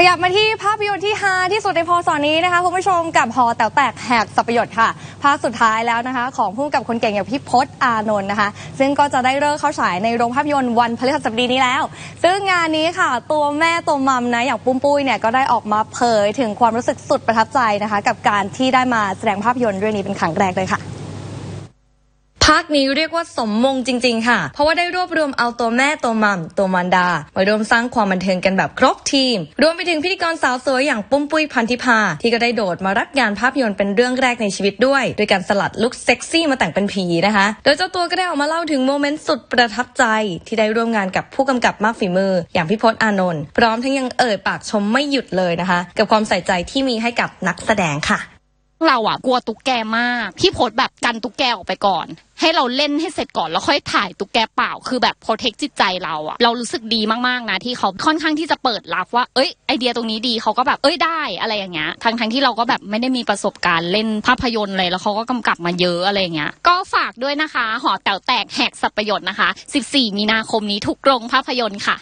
ขยับมาที่ภาพยนตร์ที่ฮาที่สุดในพศนี้นะคะคุณผู้ชมกับหอแต๋วแตกแหกสับปยชน์ค่ะ ภาคสุดท้ายแล้วนะคะ ของผู้กำกับคนเก่งอย่างพี่พศอานนท์นะคะ ซึ่งก็จะได้เลิกเข้าฉายในโรงภาพยนตร์วันพฤหัสบดีนี้แล้ว ซึ่งงานนี้ค่ะ ตัวแม่ตัวมัมนะอย่างปุ้มปุ้ยเนี่ยก็ได้ออกมาเผยถึงความรู้สึกสุดประทับใจนะคะ กับการที่ได้มาแสดงภาพยนตร์เรื่องนี้เป็นครั้งแรกเลยค่ะ ภาคนี้เรียกว่าสมมงจริง ๆ ค่ะ เพราะว่าได้รวบรวมเอาตัวแม่ตัวมัมตัวมันดามาร่วมสร้างความบันเทิงกันแบบครบทีม รวมไปถึงพิธีกรสาวสวยอย่างปุ้มปุ้ยพันธิพาที่ก็ได้โดดมารับงานภาพยนตร์เป็นเรื่องแรกในชีวิตด้วยโดยการสลัดลุคเซ็กซี่มาแต่งเป็นผีนะคะ โดยเจ้าตัวก็ได้ออกมาเล่าถึงโมเมนต์สุดประทับใจ ที่ได้ร่วมงานกับผู้กำกับมากฝีมือ อย่างพี่พศอานนท์พร้อมทั้งยังเอ่ยปากชมไม่หยุดเลยนะคะ กับความใส่ใจที่มีให้กับนักแสดงค่ะ เราอะกลัวตุ๊กแกมาก พี่โพสแบบกันตุ๊กแกออกไปก่อน ให้เราเล่นให้เสร็จก่อนแล้วค่อยถ่ายตุ๊กแกเปล่าคือแบบโปรเทคจิตใจเราอะเรารู้สึกดีมากๆนะที่เขาค่อนข้างที่จะเปิดรับว่า เอ้ยไอเดียตรงนี้ดีเขาก็แบบเอ้ยได้อะไรอย่างเงี้ยทั้งทั้งที่เราก็แบบไม่ได้มีประสบการณ์เล่นภาพยนตร์เลยแล้วเขาก็กำกับมาเยอะอะไรอย่างเงี้ยก็ฝากด้วยนะคะ หอแต๋วแตกแหกสับประโยชน์นะคะ 14 มีนาคมนี้ทุกโรงภาพยนตร์ค่ะ